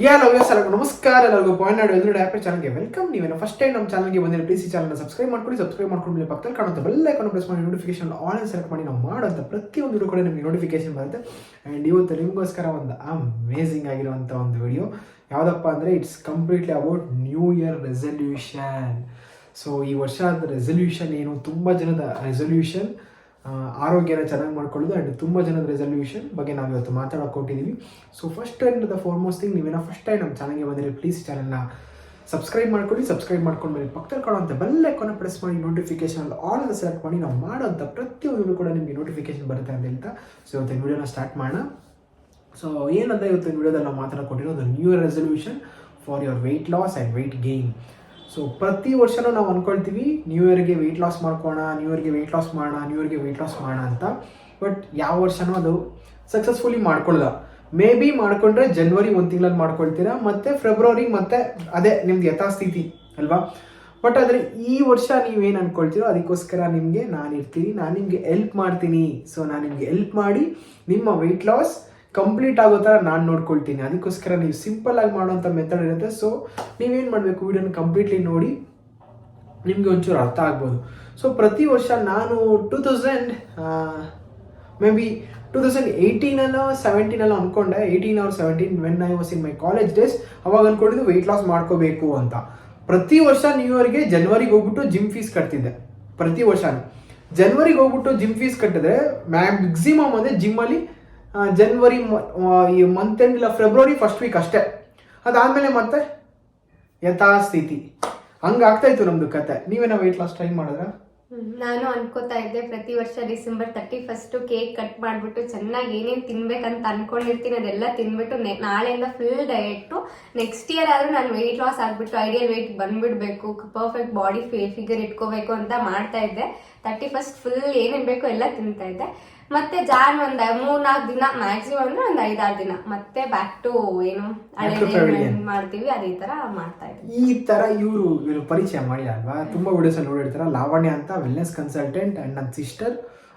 ಎಲ್ಲ ಎಲ್ಲರಿಗೂ ನಮಸ್ಕಾರ. ಎಲ್ಲರಿಗೂ ಪಾಯಿಂಟ್ ಆಡು ಎದುರು ಆ್ಯಪ್ ಚಾನಲ್ಗೆ ವೆಲ್ಕಮ್ ನೀವೇನು ಫಸ್ಟ್ ಟೈಮ್ ನಮ್ಮ ಚಾನಲ್ಗೆ ಬಂದಿರೋ ಪ್ಲೀಸ್ ಈ ಚಾನಲ್ನ ಸಬ್ಸ್ಕ್ರೈಬ್ ಮಾಡ್ಕೊಳ್ಳಿ ಸಬ್ಸ್ಕ್ರೈಬ್ ಮಾಡ್ಕೊಂಡು ಪಕ್ಕದಲ್ಲಿ ಕಾಣುತ್ತೆ ಬೆಲ್ ಐಕಾನ್ ಪ್ರೆಸ್ ಮಾಡಿ ನೋಟಿಫಿಕೇಶನ್ ಆನ್ ಸೆಲೆಕ್ಟ್ ಮಾಡಿ. ನಾವು ಮಾಡೋಂಥ ಪ್ರತಿಯೊಂದು ಕೂಡ ನಿಮಗೆ ನೋಟಿಫಿಕೇಶನ್ ಬರುತ್ತೆ. ಆ್ಯಂಡ್ ಇವತ್ತು ನಿಮಗೋಸ್ಕರ ಒಂದು ಅಮೇಝಿಂಗ್ ಆಗಿರುವಂಥ ಒಂದು ವಿಡಿಯೋ ಯಾವುದಪ್ಪ ಅಂದರೆ it's completely about new year resolution so ಈ ವರ್ಷದ ರೆಸಲ್ಯೂಷನ್ ಏನು? ತುಂಬ ಜನದ ರೆಸಲ್ಯೂಷನ್ ಆರೋಗ್ಯನ ಚೆನ್ನಾಗಿ ಮಾಡ್ಕೊಳ್ಳೋದು ಆ್ಯಂಡ್ ತುಂಬ ಜನದ ರೆಸಲ್ಯೂಷನ್ ಬಗ್ಗೆ ನಾವು ಇವತ್ತು ಮಾತಾಡೋಕೆ ಕೊಟ್ಟಿದ್ದೀವಿ so first and the foremost thing ನೀವೇನೋ ಫಸ್ಟ್ ಟೈಮ್ ನಮ್ಮ ಚಾನಲ್ಗೆ ಬಂದರೆ ಪ್ಲೀಸ್ ಚಾನಲ್ನ ಸಬ್ಸ್ಕ್ರೈಬ್ ಮಾಡ್ಕೊಳ್ಳಿ. ಸಬ್ಸ್ಕ್ರೈಬ್ ಮಾಡ್ಕೊಂಡ್ಮೇಲೆ ಪಕ್ಕದಲ್ಲಿ ಕಾಣುವಂಥ ಬೆಲ್ ಐಕಾನ ಪ್ರೆಸ್ ಮಾಡಿ. ನೋಟಿಫಿಕೇಶನ್ ಆಲ್ ಅದು ಸೆಲೆಕ್ಟ್ ಮಾಡಿ. ನಾವು ಮಾಡೋಂಥ ಪ್ರತಿಯೊಂದು ಕೂಡ ನಿಮಗೆ ನೋಟಿಫಿಕೇಶನ್ ಬರುತ್ತೆ ಅಂತ ಹೇಳ್ತಾ. ಸೊ ಇವತ್ತು ವಿಡಿಯೋನ ಸ್ಟಾರ್ಟ್ ಮಾಡೋಣ. ಸೊ ಏನಂತ ಇವತ್ತು ವಿಡಿಯೋದಲ್ಲಿ ನಾವು ಮಾತಾಡ್ಕೊಟ್ಟಿರೋದು new year resolution for your weight loss and weight gain so ಪ್ರತಿ ವರ್ಷನೂ ನಾವು ಅಂದ್ಕೊಳ್ತೀವಿ ನ್ಯೂ ಇಯರ್ಗೆ ವೆಯ್ಟ್ ಲಾಸ್ ಮಾಡ್ಕೋಣ ನ್ಯೂ ಇಯರ್ಗೆ ವೆಯ್ಟ್ ಲಾಸ್ ಮಾಡೋಣ ನ್ಯೂ ಇಯರ್ಗೆ ವೆಯ್ಟ್ ಲಾಸ್ ಮಾಡೋಣ ಅಂತ. ಬಟ್ ಯಾವ ವರ್ಷನೂ ಅದು ಸಕ್ಸಸ್ಫುಲಿ ಮಾಡ್ಕೊಳ್ಳಲ್ಲ ಮೇ ಬಿ ಮಾಡ್ಕೊಂಡ್ರೆ ಜನ್ವರಿ ಒಂದು ತಿಂಗಳಲ್ಲಿ ಮಾಡ್ಕೊಳ್ತೀರಾ, ಮತ್ತೆ ಫೆಬ್ರವರಿ ಮತ್ತೆ ಅದೇ ನಿಮ್ದು ಯಥಾಸ್ಥಿತಿ, ಅಲ್ವಾ? ಬಟ್ ಆದರೆ ಈ ವರ್ಷ ನೀವೇನು ಅಂದ್ಕೊಳ್ತೀರೋ ಅದಕ್ಕೋಸ್ಕರ ನಿಮಗೆ ನಾನು ಇರ್ತೀನಿ ನಾನು ನಿಮಗೆ ಎಲ್ಪ್ ಮಾಡ್ತೀನಿ. ಸೊ ನಾನು ನಿಮಗೆ ಎಲ್ಪ್ ಮಾಡಿ ನಿಮ್ಮ ವೆಯ್ಟ್ ಲಾಸ್ ಕಂಪ್ಲೀಟ್ ಆಗೋ ಥರ ನಾನು ನೋಡ್ಕೊಳ್ತೀನಿ. ಅದಕ್ಕೋಸ್ಕರ ನೀವು ಸಿಂಪಲ್ ಆಗಿ ಮಾಡುವಂಥ ಮೆಥಡ್ ಇರುತ್ತೆ. ಸೊ ನೀವೇನು ಮಾಡಬೇಕು? ವಿಡಿಯೋನ ಕಂಪ್ಲೀಟ್ಲಿ ನೋಡಿ ನಿಮಗೆ ಒಂಚೂರು ಅರ್ಥ ಆಗ್ಬೋದು. ಸೊ ಪ್ರತಿ ವರ್ಷ ನಾನು two thousand maybe two thousand ಏಯ್ಟೀನಲ್ಲೋ ಸೆವೆಂಟೀನಲ್ಲೋ ಅಂದ್ಕೊಂಡೆ eighteen or seventeen when I was in my college days ಅವಾಗ ಅಂದ್ಕೊಂಡಿದ್ದು ವೆಯ್ಟ್ ಲಾಸ್ ಮಾಡ್ಕೋಬೇಕು ಅಂತ. ಪ್ರತಿ ವರ್ಷ ನ್ಯೂ ಇಯರ್ಗೆ ಜನ್ವರಿಗೆ ಹೋಗ್ಬಿಟ್ಟು ಜಿಮ್ ಫೀಸ್ ಕಟ್ತಿದ್ದೆ. ಪ್ರತಿ ವರ್ಷ ಜನ್ವರಿಗೆ ಹೋಗ್ಬಿಟ್ಟು ಜಿಮ್ ಫೀಸ್ ಕಟ್ಟಿದ್ರೆ ಮ್ಯಾಕ್ಸಿಮಮ್ ಅಂದರೆ ಜಿಮ್ಮಲ್ಲಿ ಜನ್ವರಿ ಈ ಮಂತ್ ಎಂಡ್ ಇಲ್ಲ ಫೆಬ್ರವರಿ ಫಸ್ಟ್ ವೀಕ್ ಅಷ್ಟೇ. ಅದಾದಮೇಲೆ ಮತ್ತೆ ಯಥಾಸ್ಥಿತಿ. ಹಂಗಾಗ್ತಾ ಇತ್ತು ನಮ್ದು ಕತೆ. ನೀವೇನೋ ವೆಯ್ಟ್ ಲಾಸ್ ಟ್ರೈ ಮಾಡಿದ್ರ? ನಾನು ಅನ್ಕೋತಾ ಇದ್ದೆ, ಪ್ರತಿ ವರ್ಷ December thirty first cake cut ಮಾಡ್ಬಿಟ್ಟು ಚೆನ್ನಾಗಿ ಏನೇನ್ ತಿನ್ಬೇಕಂತ ಅನ್ಕೊಂಡಿರ್ತೀನಿ, ಅದೆಲ್ಲ ತಿನ್ಬಿಟ್ಟು ನಾಳೆಯಿಂದ ಫುಲ್ ಡಯಟ್ ನೆಕ್ಸ್ಟ್ ಇಯರ್ ಆದ್ರೂ ನಾನು ವೆಯ್ಟ್ ಲಾಸ್ ಆಗ್ಬಿಟ್ಟು ಐಡಿಯಲ್ ವೆಯ್ಟ್ ಬಂದ್ಬಿಡ್ಬೇಕು ಪರ್ಫೆಕ್ಟ್ ಬಾಡಿ ಫಿಗರ್ ಇಟ್ಕೋಬೇಕು ಅಂತ ಮಾಡ್ತಾ ಇದ್ದೆ. ತರ್ಟಿ ಫಸ್ಟ್ ಫುಲ್ ಏನೇನ್ ಬೇಕೋ ಎಲ್ಲ ತಿಂತಾ ಇದ್ದೆ. ಮತ್ತೆ ಜಾನ್ ಒಂದ್ ಮೂರ್ ನಾಲ್ಕು ದಿನ ಮ್ಯಾಕ್ಸಿಮಮ್ ಅಂದ್ರೆ ಒಂದ್ ಐದಾರು ದಿನ. ಮತ್ತೆ ಬ್ಯಾಕ್ ಟು ಏನು ಹಳೆ ಮಾಡ್ತೀವಿ ಅದೇ ತರ ಮಾಡ್ತಾ ಇದ್ವಿ. ಈ ತರ ಇವರು ಇವರು ಪರಿಚಯ ಮಾಡಿ ಅಲ್ವಾ? ತುಂಬಾ ವಿಡಿಯೋಸ್ ನೋಡಿರ್ತಾರ. ಲಾವಣ್ಯ ಅಂತ ವೆಲ್ನೆಸ್ ಕನ್ಸಲ್ಟೆಂಟ್ ಅಂಡ್ ನನ್ನ ಸಿಸ್ಟರ್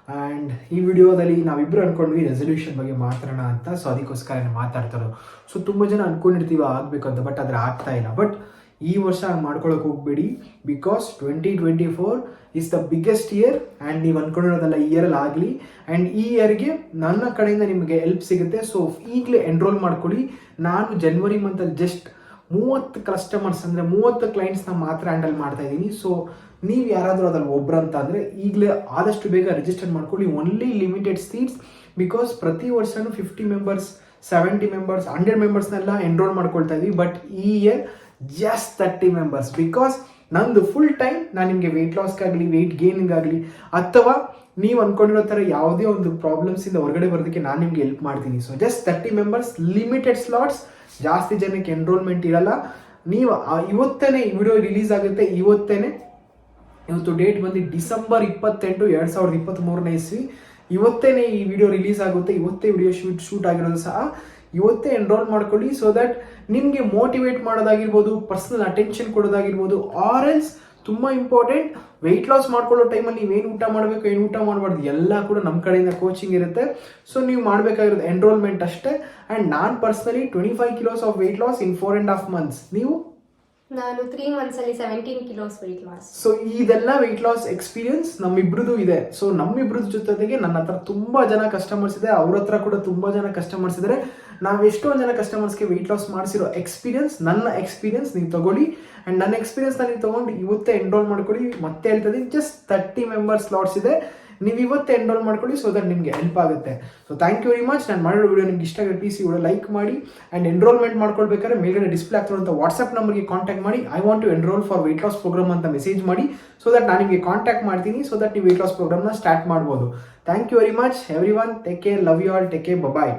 ಅಂಡ್ ಈ ವಿಡಿಯೋದಲ್ಲಿ ನಾವಿಬ್ರು ಅನ್ಕೊಂಡ್ವಿ ರೆಸೊಲ್ಯೂಷನ್ ಬಗ್ಗೆ ಮಾತಾಡೋಣ ಅಂತ. ಸೊ ಅದಕ್ಕೋಸ್ಕರ ಮಾತಾಡ್ತಾರೋ ಸೊ ತುಂಬಾ ಜನ ಅನ್ಕೊಂಡಿರ್ತೀವಿ ಆಗಬೇಕು ಅಂತ ಬಟ್ ಅದ್ರ ಆಗ್ತಾ ಇಲ್ಲ. ಬಟ್ ಈ ವರ್ಷ ಹಂಗೆ ಮಾಡ್ಕೊಳಕ್ ಹೋಗ್ಬೇಡಿ. Because twenty twenty four is the biggest year and ನೀವು ಅನ್ಕೊಂಡಿರೋದಲ್ಲ ಈ ಇಯರಲ್ಲಿ ಆಗಲಿ. ಆ್ಯಂಡ್ ಈ ಇಯರ್ಗೆ ನನ್ನ ಕಡೆಯಿಂದ ನಿಮಗೆ ಹೆಲ್ಪ್ ಸಿಗುತ್ತೆ. ಸೊ ಈಗಲೇ ಎನ್ರೋಲ್ ಮಾಡ್ಕೊಳ್ಳಿ ನಾನು ಜನ್ವರಿ ಮಂತಲ್ಲಿ ಜಸ್ಟ್ ಮೂವತ್ತು ಕಸ್ಟಮರ್ಸ್ ಅಂದರೆ ಮೂವತ್ತು ಕ್ಲೈಂಟ್ಸ್ನ ಮಾತ್ರ ಹ್ಯಾಂಡಲ್ ಮಾಡ್ತಾ ಇದ್ದೀನಿ. ಸೊ ನೀವು ಯಾರಾದರೂ ಅದ್ರಲ್ಲಿ ಅಂತ ಅಂದರೆ ಈಗಲೇ ಆದಷ್ಟು ಬೇಗ ರಿಜಿಸ್ಟರ್ ಮಾಡ್ಕೊಳ್ಳಿ ಓನ್ಲಿ ಲಿಮಿಟೆಡ್ ಸೀಟ್ಸ್ ಬಿಕಾಸ್ ಪ್ರತಿ ವರ್ಷನೂ fifty members seventy members hundred ಮೆಂಬರ್ಸ್ನೆಲ್ಲ enrol ಮಾಡ್ಕೊಳ್ತಾ ಇದ್ವಿ ಬಟ್ ಈ year just thirty members because ನಂದು ಫುಲ್ ಟೈಮ್ ನಾನು ನಿಮಗೆ ವೆಯ್ಟ್ ಲಾಸ್ಗಾಗಲಿ ವೆಯ್ಟ್ ಗೇನಿಂಗಾಗಲಿ ಅಥವಾ ನೀವು ಅಂದ್ಕೊಂಡಿರೋ ಥರ ಯಾವುದೇ ಒಂದು ಪ್ರಾಬ್ಲಮ್ಸಿಂದ ಹೊರಗಡೆ ಬರೋದಕ್ಕೆ ನಾನು ನಿಮಗೆ ಹೆಲ್ಪ್ ಮಾಡ್ತೀನಿ. So just thirty members limited slots ಜಾಸ್ತಿ ಜನಕ್ಕೆ ಎನ್ರೋಲ್ಮೆಂಟ್ ಇರಲ್ಲ. ನೀವು ಇವತ್ತೇ ವಿಡಿಯೋ ರಿಲೀಸ್ ಆಗುತ್ತೆ ಇವತ್ತೇ ಇವತ್ತು ಡೇಟ್ ಬಂದು ಡಿಸೆಂಬರ್ ಇಪ್ಪತ್ತೆಂಟು, ಎರಡು ಸಾವಿರದ ಇಪ್ಪತ್ತ್ಮೂರನೇ ಇಸ್ವಿ ಇವತ್ತೇ ಈ ವಿಡಿಯೋ ರಿಲೀಸ್ ಆಗುತ್ತೆ, ಇವತ್ತೇ ವಿಡಿಯೋ ಶೂಟ್ ಶೂಟ್ ಆಗಿರೋದು ಸಹ. ಇವತ್ತೇ ಎನ್ರೋಲ್ ಮಾಡ್ಕೊಳ್ಳಿ ಸೊ ದಟ್ ನಿಮಗೆ ಮೋಟಿವೇಟ್ ಮಾಡೋದಾಗಿರ್ಬೋದು ಪರ್ಸನಲ್ ಅಟೆನ್ಷನ್ ಕೊಡೋದಾಗಿರ್ಬೋದು ಆರ್ ಎಲ್ಸ್ ತುಂಬ ಇಂಪಾರ್ಟೆಂಟ್ ವೆಯ್ಟ್ ಲಾಸ್ ಮಾಡ್ಕೊಳ್ಳೋ ಟೈಮಲ್ಲಿ ನೀವೇನು ಊಟ ಮಾಡಬೇಕು ಏನು ಊಟ ಮಾಡಬಾರ್ದು ಎಲ್ಲ ಕೂಡ ನಮ್ಮ ಕಡೆಯಿಂದ ಕೋಚಿಂಗ್ ಇರುತ್ತೆ. ಸೊ ನೀವು ಮಾಡಬೇಕಾಗಿರೋದು ಎನ್ರೋಲ್ಮೆಂಟ್ ಅಷ್ಟೇ. ಆ್ಯಂಡ್ ನಾನು personally twenty five kilos of weight loss in four and half months ನೀವು? ನಾನು ತ್ರೀ ಮಂತ್ಸ್ ಅಲ್ಲಿ seventeen kilos weight loss so ಇದೆಲ್ಲ ವೆಯ್ಟ್ ಲಾಸ್ ಎಕ್ಸ್ಪೀರಿಯನ್ಸ್ ನಮ್ಮಿಬ್ರದ್ದು ಇದೆ. ಸೊ ನಮ್ಮಿಬ್ರದ್ದು ಜೊತೆಗೆ ನನ್ನ ಹತ್ರ ತುಂಬಾ ಜನ ಕಸ್ಟಮರ್ಸ್ ಇದೆ. ಅವ್ರ ಹತ್ರ ಕೂಡ ತುಂಬಾ ಜನ ಕಸ್ಟಮರ್ಸ್ ಇದ್ದಾರೆ ನಾವು ಎಷ್ಟೊಂದು ಜನ ಕಸ್ಟಮರ್ಸ್ಗೆ ವೆಯ್ಟ್ ಲಾಸ್ ಮಾಡಿಸಿರೋ ಎಕ್ಸ್ಪೀರಿಯನ್ಸ್ ನನ್ನ ಎಕ್ಸ್ಪೀರಿಯನ್ಸ್ ನೀವು ತಗೊಳ್ಳಿ. ಅಂಡ್ ನನ್ನ ಎಕ್ಸ್ಪೀರಿಯನ್ಸ್ ನೀವು ತಗೊಂಡು ಇವತ್ತೇ ಎನ್ರೋಲ್ ಮಾಡ್ಕೊಳ್ಳಿ ಮತ್ತೆ ಹೇಳ್ತದೆ ಜಸ್ಟ್ ತರ್ಟಿ ಮೆಂಬರ್ಸ್ ಸ್ಲಾಟ್ಸ್ ಇದೆ. ನೀವು ಇವತ್ತೇ ಎನ್ರೋಲ್ ಮಾಡ್ಕೊಳ್ಳಿ ಸೊ ದಟ್ ನಿಮಗೆ ಹೆಲ್ಪ್ ಆಗುತ್ತೆ. So thank you very much ನಾನು ಮಾಡಿರೋ ವಿಡಿಯೋ ನಿಮ್ಗೆ ಇಷ್ಟ ಆಗಿ ಪ್ಲೀಸ್ ವಿಡಿಯೋ ಲೈಕ್ ಮಾಡಿ. ಆ್ಯಂಡ್ ಎನ್ರೋಲ್ಮೆಂಟ್ ಮಾಡ್ಕೊಳ್ಬೇಕಾದ್ರೆ ಮೇಲ್ಗಡೆ ಡಿಸ್ಪ್ಲೇ ಆಗ್ತಿರುವಂಥ ವಾಟ್ಸ್ಆಪ್ ನಂಬರ್ಗೆ ಕಾಂಟ್ಯಾಕ್ಟ್ ಮಾಡಿ. I want to enrol for weight loss programme ಅಂತ ಮೆಸೇಜ್ ಮಾಡಿ. ಸೊ ದಟ್ ನಾನು ನಿಮಗೆ ಕಾಂಟ್ಯಾಕ್ಟ್ ಮಾಡ್ತೀನಿ. ಸೊ ದಟ್ ನೀವು ವೆಯ್ಟ್ ಲಾಸ್ ಪ್ರೋಗ್ರಾಮ್ನ ಸ್ಟಾರ್ಟ್ ಮಾಡ್ಬೋದು. Thank you very much everyone take care love you all take care bye